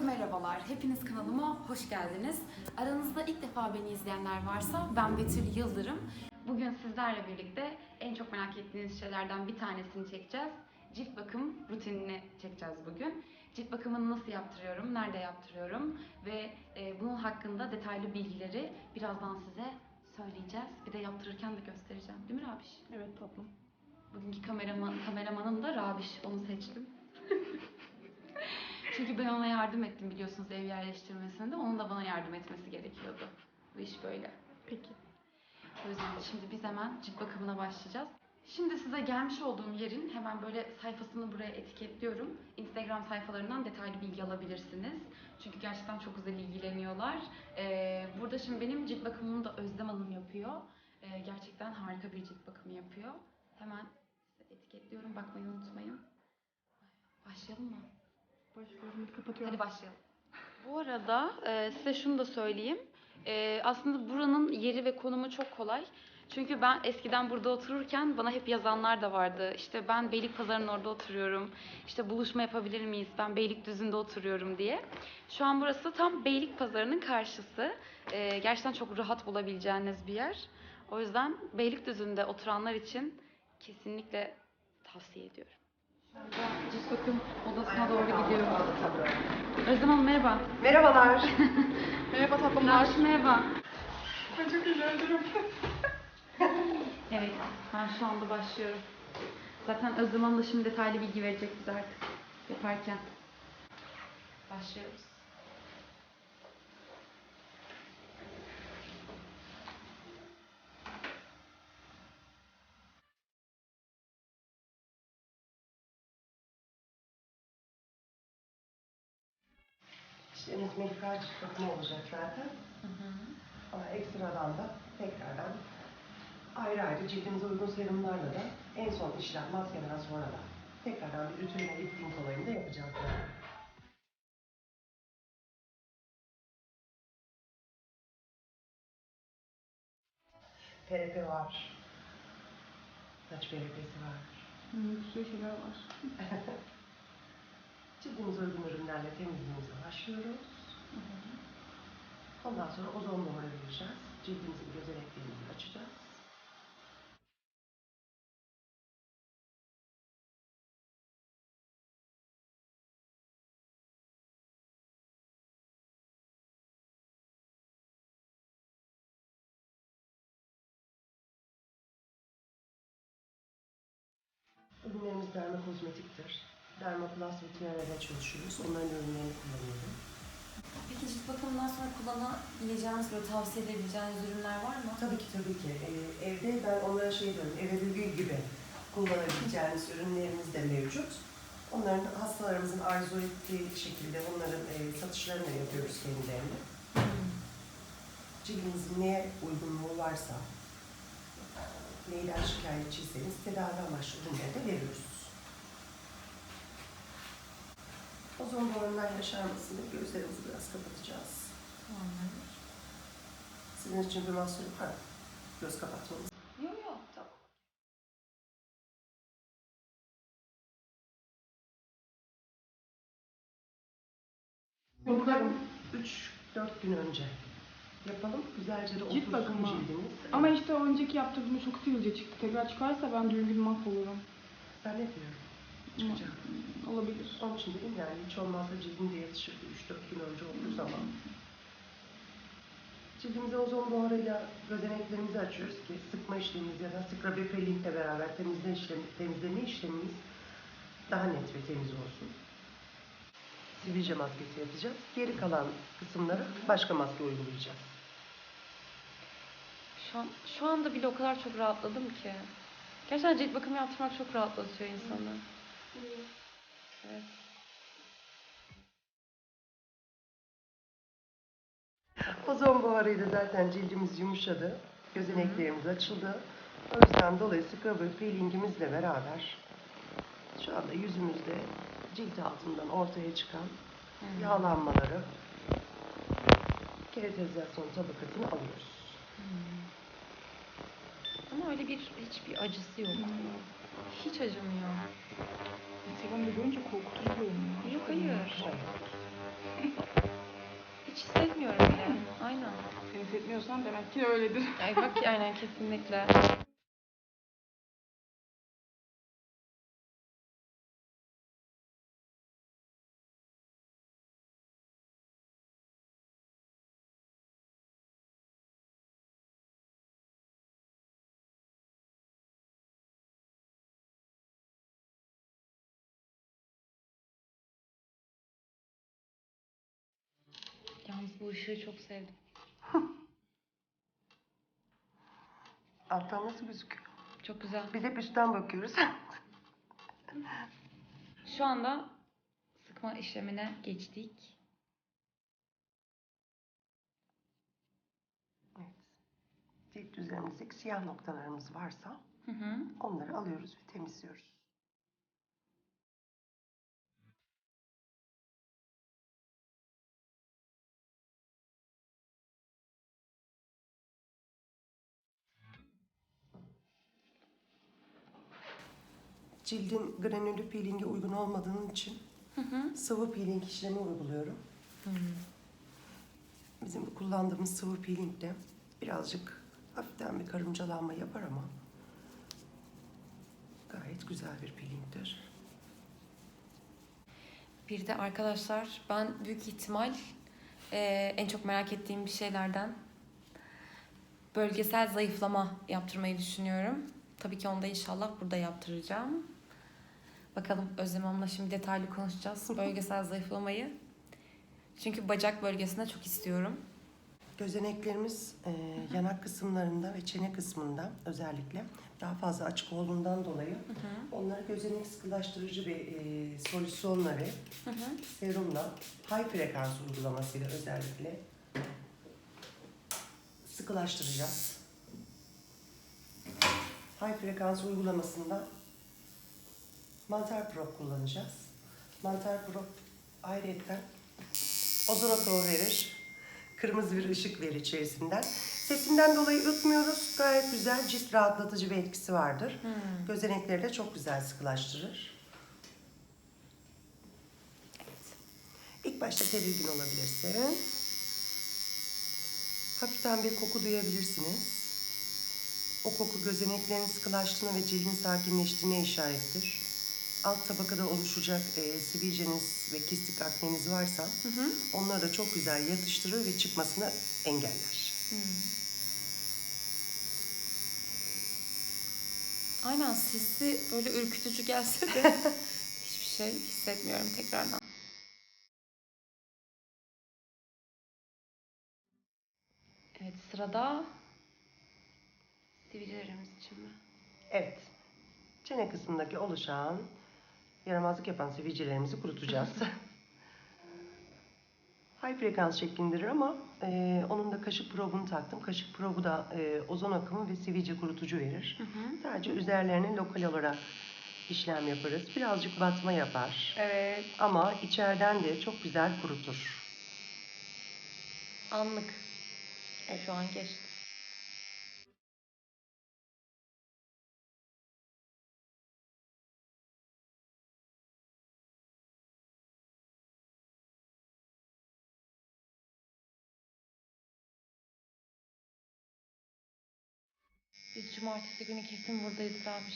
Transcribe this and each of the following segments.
Herkese merhabalar. Hepiniz kanalıma hoş geldiniz. Aranızda ilk defa beni izleyenler varsa ben Betül Yıldırım. Bugün sizlerle birlikte en çok merak ettiğiniz şeylerden bir tanesini çekeceğiz. Cilt bakım rutinini çekeceğiz bugün. Cilt bakımını nasıl yaptırıyorum, nerede yaptırıyorum ve e, bunun hakkında detaylı bilgileri birazdan size söyleyeceğiz. Bir de yaptırırken de göstereceğim. Değil mi Rabiş? Evet tatlım. Bugünkü kameraman, kameramanım da Rabiş. Onu seçtim. Çünkü ben ona yardım ettim biliyorsunuz ev yerleştirmesinde. Onun da bana yardım etmesi gerekiyordu. Bu iş böyle. Peki. O yüzden şimdi biz hemen cilt bakımına başlayacağız. Şimdi size gelmiş olduğum yerin hemen böyle sayfasını buraya etiketliyorum. Instagram sayfalarından detaylı bilgi alabilirsiniz. Çünkü gerçekten çok güzel ilgileniyorlar. Ee, burada şimdi benim cilt bakımımı da Özlem Hanım yapıyor. Ee, gerçekten harika bir cilt bakımı yapıyor. Hemen size etiketliyorum. Bakmayı unutmayın. Başlayalım mı? Başlıyorum. Hadi kapatıyorum. Hadi başlayalım. Bu arada e, size şunu da söyleyeyim. E, aslında buranın yeri ve konumu çok kolay. Çünkü ben eskiden burada otururken bana hep yazanlar da vardı. İşte ben Beylikpazarı'nın orada oturuyorum. İşte buluşma yapabilir miyiz? Ben Beylikdüzü'nde oturuyorum diye. Şu an burası tam Beylikpazarı'nın karşısı. E, gerçekten çok rahat bulabileceğiniz bir yer. O yüzden Beylikdüzü'nde oturanlar için kesinlikle tavsiye ediyorum. Cilt bakım odasına doğru gidiyorum. Özlem Hanım merhaba. Merhabalar. Merhaba tatlımlar. Merhaba. Ben çok üzüldüm. Evet, ben şu anda başlıyorum. Zaten Özlem Hanım da şimdi detaylı bilgi verecek bize artık yaparken. Başlıyoruz. Medikal bakımı olacak zaten. Ama ekstradan da tekrardan ayrı ayrı cildimize uygun serumlarla da en son işlem maskeden sonra da tekrardan bir ütüleme lifting olayını da yapacağız. Yani. PRP var. Saç PRP'si var. Hmm, bir sürü şeyler var. Cildimize uygun ürünlerle temizliğimizi başlıyoruz. Ondan sonra ozon buharı vereceğiz. Cildimizin gözeneklerimizi açacağız. Ürünlerimiz dermokozmetiktir. Dermoplast ve Tiara'da çalışıyoruz. Onların ürünlerini kullanıyorum. Peki cilt bakımından sonra kullanabileceğiniz, böyle tavsiye edebileceğiniz ürünler var mı? Tabii ki tabii ki. Ee, evde ben onlara şey diyorum, eve gül gibi kullanabileceğiniz ürünlerimiz de mevcut. Onların hastalarımızın arzu ettiği şekilde onların e, satışlarını da yapıyoruz kendilerine. Cildinizin neye uygunluğu varsa, neyden şikayetçiyseniz tedavi amaçlı ürünleri de veriyoruz. Ozon boruundan yaşarmasını gözlerimizi biraz kapatacağız. Tamamdır. Sizin için bir mahsur var mı? Göz kapatmanız. Yok yok, tamam. Bakarım. 3-4 gün önce yapalım. Güzelce de Cilt otursun bakımı. cildiniz. Ama işte o önceki yaptırdığımda çok sivilce çıktı. Tekrar çıkarsa ben düğün günü mahvolurum. Ben ne diyorum? Çıkacak. olabilir. Onun için dedim yani hiç olmazsa cildinde yatışır 3-4 gün önce olduğu zaman. Cildimize ozon buharıyla gözeneklerimizi açıyoruz ki sıkma işlemimiz ya da skrabepelingle beraber temizleme, işlemi, temizleme işlemimiz daha net ve temiz olsun. Sivilce maskesi yapacağız. Geri kalan kısımlara başka maske uygulayacağız. Şu, an, şu anda bile o kadar çok rahatladım ki. Gerçekten cilt bakımı yaptırmak çok rahatlatıyor insanı. Evet. Ozon buharıyla zaten cildimiz yumuşadı. Gözeneklerimiz açıldı. O yüzden dolayı scrubber peelingimizle beraber şu anda yüzümüzde cilt altından ortaya çıkan yağlanmaları keratizasyon tabakasını alıyoruz. Ama öyle bir hiçbir acısı yok. Hiç acımıyor. Instagram'da görünce korkutucu görünüyor. Yok hayır. Hiç hissetmiyorum bile. Aynen. Sen hissetmiyorsan demek ki öyledir. Ay bak aynen kesinlikle. Bu ışığı çok sevdim. Alttan nasıl gözüküyor? Çok güzel. Biz hep üstten bakıyoruz. Şu anda sıkma işlemine geçtik. evet. Cilt üzerimizdeki siyah noktalarımız varsa Hı hı. onları alıyoruz ve temizliyoruz. Cildin granüllü peelinge uygun olmadığının için Hı hı. sıvı peeling işlemi uyguluyorum. Bizim bu kullandığımız sıvı peeling de birazcık hafiften bir karıncalanma yapar ama gayet güzel bir peelingdir. Bir de arkadaşlar ben büyük ihtimal e, en çok merak ettiğim bir şeylerden bölgesel zayıflama yaptırmayı düşünüyorum. Tabii ki onu da inşallah burada yaptıracağım. Bakalım Özlem Hanım'la şimdi detaylı konuşacağız bölgesel zayıflamayı. Çünkü bacak bölgesinde çok istiyorum. Gözeneklerimiz e, yanak kısımlarında ve çene kısmında özellikle daha fazla açık olduğundan dolayı onları gözenek sıkılaştırıcı bir e, solüsyonla ve Hı hı. serumla high frekans uygulamasıyla özellikle sıkılaştıracağız. High frekans uygulamasında mantar prop kullanacağız. Mantar prop ayrıca ozon akımı verir. Kırmızı bir ışık verir içerisinden. Sesinden dolayı ürkmüyoruz. Gayet güzel cilt rahatlatıcı bir etkisi vardır. Hmm. Gözenekleri de çok güzel sıkılaştırır. İlk başta tedirgin olabilirsin. Hafiften bir koku duyabilirsiniz. O koku gözeneklerin sıkılaştığına ve cildin sakinleştiğine işarettir. Alt tabakada oluşacak e, sivilceniz ve kistik akneniz varsa Hı hı. onları da çok güzel yatıştırır ve çıkmasını engeller. Aynen sesi böyle ürkütücü gelse de hiçbir şey hissetmiyorum tekrardan. Evet sırada sivilcelerimiz için mi? Evet. Çene kısmındaki oluşan yaramazlık yapan sivilcelerimizi kurutacağız. High frekans şeklindedir ama e, onun da kaşık probunu taktım. Kaşık probu da e, ozon akımı ve sivilce kurutucu verir. Hı hı. Sadece üzerlerine lokal olarak işlem yaparız. Birazcık batma yapar. Evet. Ama içeriden de çok güzel kurutur. Anlık. E, şu an geçti. Cumartesi günü kesin buradayız abi.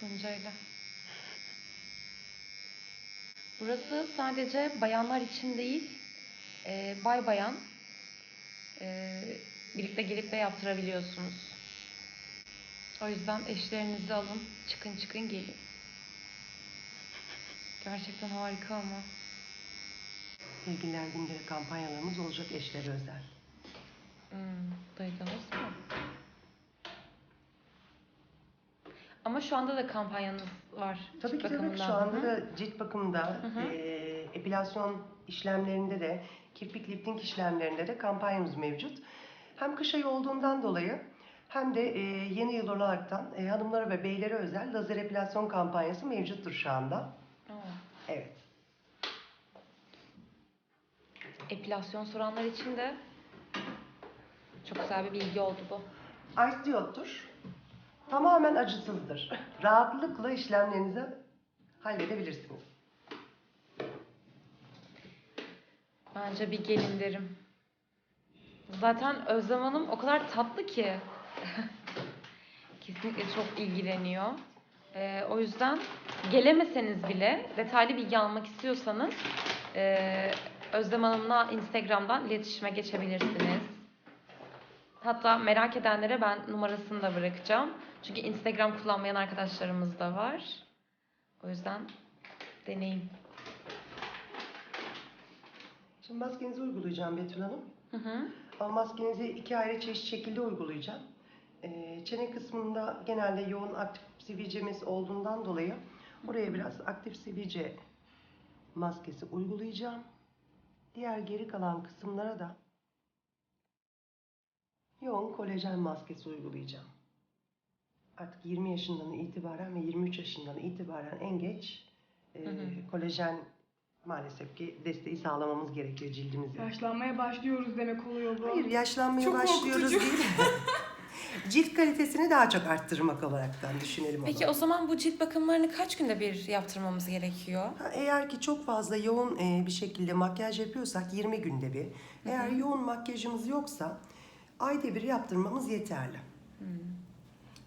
Tuncay'la. Burası sadece bayanlar için değil, e, bay bayan e, birlikte gelip de yaptırabiliyorsunuz. O yüzden eşlerinizi alın, çıkın çıkın gelin. Gerçekten harika ama. Sevgililer günleri kampanyalarımız olacak eşlere özel. Hmm, duydunuz mu? Ama şu anda da kampanyanız var. Tabii cilt ki tabii şu bakımından. anda da cilt bakımında, eee, epilasyon işlemlerinde de, kirpik lifting işlemlerinde de kampanyamız mevcut. Hem kış ayı olduğundan dolayı hem de eee, yeni yıl olaraktan eee, hanımlara ve beylere özel lazer epilasyon kampanyası mevcuttur şu anda. Aa. Evet. Epilasyon soranlar için de çok güzel bir bilgi oldu bu. Ice diyottur. Tamamen acısızdır. Rahatlıkla işlemlerinizi halledebilirsiniz. Bence bir gelin derim. Zaten Özlem Hanım o kadar tatlı ki. Kesinlikle çok ilgileniyor. Ee, o yüzden gelemeseniz bile detaylı bilgi almak istiyorsanız ee, Özlem Hanım'la Instagram'dan iletişime geçebilirsiniz. Hatta merak edenlere ben numarasını da bırakacağım. Çünkü Instagram kullanmayan arkadaşlarımız da var. O yüzden deneyin. Şimdi maskenizi uygulayacağım Betül Hanım. Hı hı. Ama maskenizi iki ayrı çeşit şekilde uygulayacağım. Ee, çene kısmında genelde yoğun aktif sivilcemiz olduğundan dolayı buraya biraz aktif sivilce maskesi uygulayacağım. Diğer geri kalan kısımlara da yoğun kolajen maskesi uygulayacağım. Artık 20 yaşından itibaren ve 23 yaşından itibaren en geç e, Hı hı. kolajen maalesef ki desteği sağlamamız gerekiyor cildimize. Yaşlanmaya başlıyoruz demek oluyor bu. Hayır yaşlanmaya Çok başlıyoruz korkutucu. değil. Cilt kalitesini daha çok arttırmak olaraktan düşünelim Peki onu. o zaman bu cilt bakımlarını kaç günde bir yaptırmamız gerekiyor? Ha, Eğer ki çok fazla yoğun e, bir şekilde makyaj yapıyorsak 20 günde bir. Eğer yoğun makyajımız yoksa ayda bir yaptırmamız yeterli.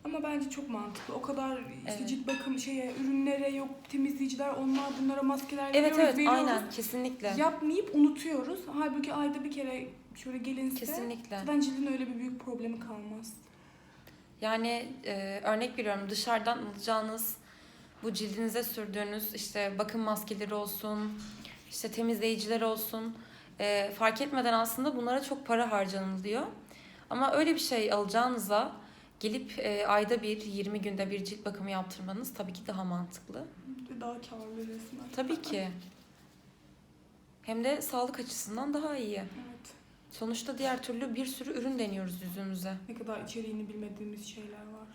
Ama bence çok mantıklı. O kadar işte Evet. cilt bakım şeye, ürünlere yok temizleyiciler, onlar bunlara maskeler Evet veriyoruz, evet veriyoruz. aynen kesinlikle. Yapmayıp unutuyoruz. Halbuki ayda bir kere şöyle gelinse Kesinlikle. zaten cildin öyle bir büyük problemi kalmaz. Yani e, örnek veriyorum dışarıdan alacağınız bu cildinize sürdüğünüz işte bakım maskeleri olsun, işte temizleyiciler olsun e, fark etmeden aslında bunlara çok para harcanılıyor. Ama öyle bir şey alacağınıza gelip e, ayda bir 20 günde bir cilt bakımı yaptırmanız tabii ki daha mantıklı. Ve Daha karlı resmen. Tabii ki. Hem de sağlık açısından daha iyi. Evet. Sonuçta diğer türlü bir sürü ürün deniyoruz yüzümüze. Ne kadar içeriğini bilmediğimiz şeyler var.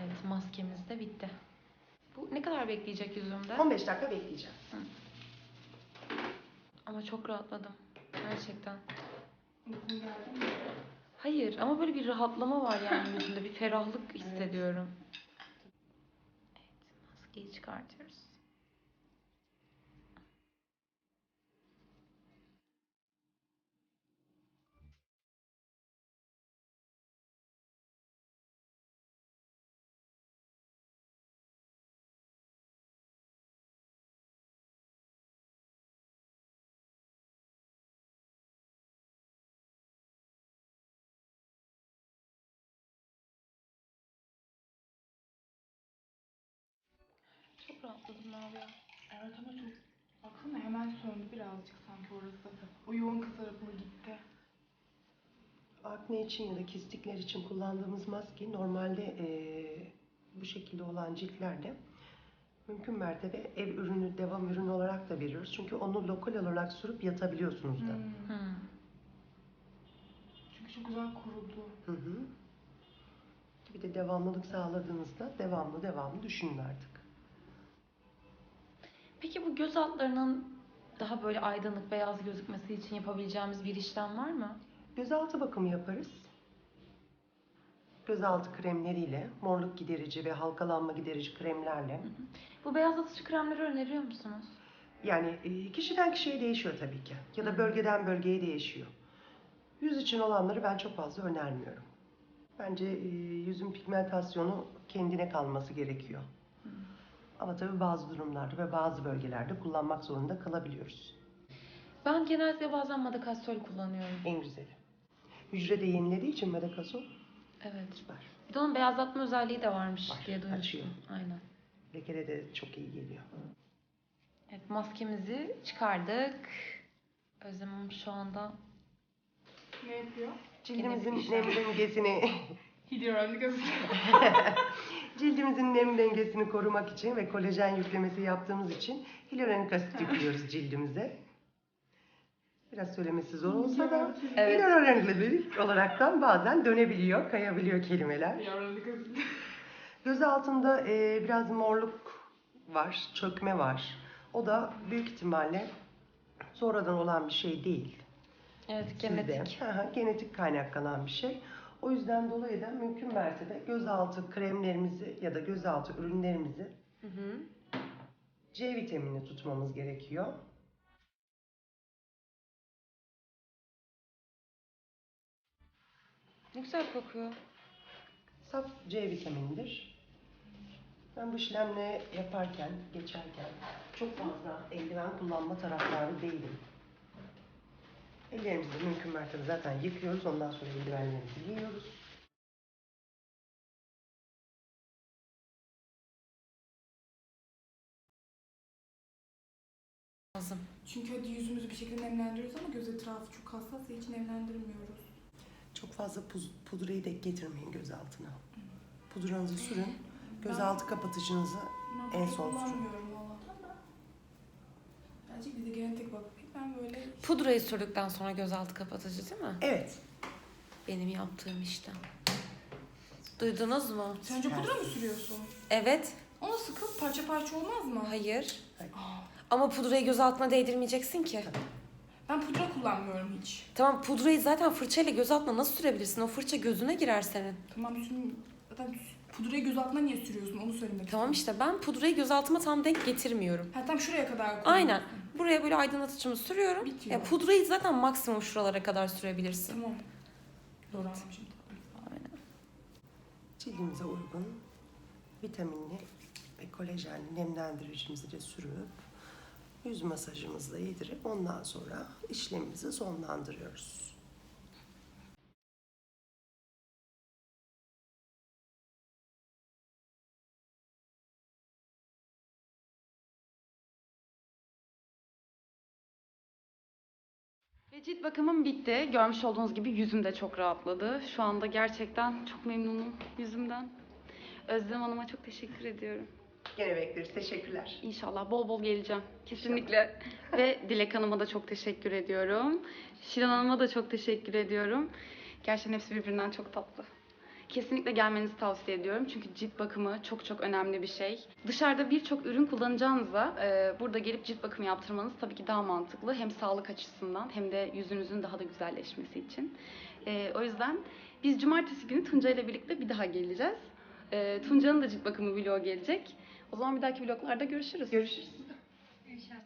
Evet maskemiz de bitti. Bu ne kadar bekleyecek yüzümde? 15 dakika bekleyeceğim. Ama çok rahatladım. Gerçekten. Uykun geldi mi? Hayır ama böyle bir rahatlama var yani yüzümde. Bir ferahlık hissediyorum. Evet maskeyi çıkartıyoruz. Abi ya. Evet ama çok... Baksana hemen söndü birazcık sanki orası. O yoğun kızarıklığı gitti. Akne için ya da kistikler için kullandığımız maske normalde e, bu şekilde olan ciltlerde mümkün mertebe ev ürünü, devam ürünü olarak da veriyoruz. Çünkü onu lokal olarak sürüp yatabiliyorsunuz da. Hmm. Hmm. Çünkü çok güzel kurudu. Hı hı. Bir de devamlılık sağladığınızda devamlı devamlı düşünün artık. Peki bu göz altlarının daha böyle aydınlık, beyaz gözükmesi için yapabileceğimiz bir işlem var mı? Gözaltı bakımı yaparız. Gözaltı kremleriyle, morluk giderici ve halkalanma giderici kremlerle. Bu beyazlatıcı kremleri öneriyor musunuz? Yani e, kişiden kişiye değişiyor tabii ki. Ya da bölgeden bölgeye değişiyor. Yüz için olanları ben çok fazla önermiyorum. Bence e, yüzün pigmentasyonu kendine kalması gerekiyor. Ama tabii bazı durumlarda ve bazı bölgelerde kullanmak zorunda kalabiliyoruz. Ben genellikle bazen madakasol kullanıyorum. En güzeli. Hücrede yenilediği için Medakazol Evet. süper. Bir de onun beyazlatma özelliği de varmış Var, diye duymuştum. açıyor. Aynen. Lekede de çok iyi geliyor. Evet maskemizi çıkardık. Özlem Hanım şu anda Ne yapıyor? Cildimizin bir işlem. nem dengesini Hidrolik asit. cildimizin nem dengesini korumak için ve kolajen yüklemesi yaptığımız için hyaluronik asit yüklüyoruz cildimize. Biraz söylemesi zor olsa da Evet. hyaluronik olaraktan bazen dönebiliyor, kayabiliyor kelimeler. Göz altında e, biraz morluk var, çökme var. O da büyük ihtimalle sonradan olan bir şey değil. evet Sizde. genetik. Hı, genetik kaynaklanan bir şey. O yüzden dolayı da mümkün mertebe gözaltı kremlerimizi ya da gözaltı ürünlerimizi Hı hı. C vitamini tutmamız gerekiyor. Ne güzel kokuyor. Saf C vitaminidir. Ben bu işlemle yaparken, geçerken çok fazla eldiven kullanma taraftarı değilim. Ellerimizi mümkün mertebe zaten yıkıyoruz. Ondan sonra eldivenlerimizi giyiyoruz. Lazım. Çünkü hadi yüzümüzü bir şekilde nemlendiriyoruz ama göz etrafı çok hassas ya hiç nemlendirmiyoruz. Çok fazla puz- pudrayı da getirmeyin göz altına. Pudranızı sürün. Gözaltı kapatıcınızı En son kullanmıyorum Allah'tan da. Birazcık bize genetik bakıp ben böyle Pudrayı sürdükten sonra gözaltı kapatıcı değil mi? Evet. Benim yaptığım işlem. Duydunuz mu? Sence pudra mı sürüyorsun? Evet. Onu sıkıp parça parça olmaz mı? Hayır. Aa, Ama pudrayı göz altına değdirmeyeceksin ki. ben pudra kullanmıyorum hiç. Tamam pudrayı zaten fırçayla göz altına nasıl sürebilirsin? O fırça gözüne girer senin. Tamam sürüm. Zaten pudrayı göz altına niye sürüyorsun onu söylemek Tamam istedim. işte ben pudrayı göz altıma tam denk getirmiyorum. Ha tam şuraya kadar kullanıyorsun. Aynen. Buraya böyle aydınlatıcımı sürüyorum. Bitiyor. Ya pudrayı zaten maksimum şuralara kadar sürebilirsin. Tamam. Doğru anlamışım. Aynen. Cildimize uygun vitaminli ve kolajenli nemlendiricimizi de sürüp yüz masajımızla yedirip ondan sonra işlemimizi sonlandırıyoruz. Ve cilt bakımım bitti. Görmüş olduğunuz gibi yüzüm de çok rahatladı. Şu anda gerçekten çok memnunum yüzümden. Özlem Hanım'a çok teşekkür ediyorum. Gene bekleriz. Teşekkürler. İnşallah bol bol geleceğim. Kesinlikle. Ve Dilek Hanım'a da çok teşekkür ediyorum. Şiran Hanım'a da çok teşekkür ediyorum. Gerçekten hepsi birbirinden çok tatlı. Kesinlikle gelmenizi tavsiye ediyorum. Çünkü cilt bakımı çok çok önemli bir şey. Dışarıda birçok ürün kullanacağınıza e, burada gelip cilt bakımı yaptırmanız tabii ki daha mantıklı. Hem sağlık açısından hem de yüzünüzün daha da güzelleşmesi için. E, o yüzden biz cumartesi günü Tunca ile birlikte bir daha geleceğiz. E, Tunca'nın da cilt bakımı vlogu gelecek. O zaman bir dahaki vloglarda görüşürüz. Görüşürüz. İnşallah.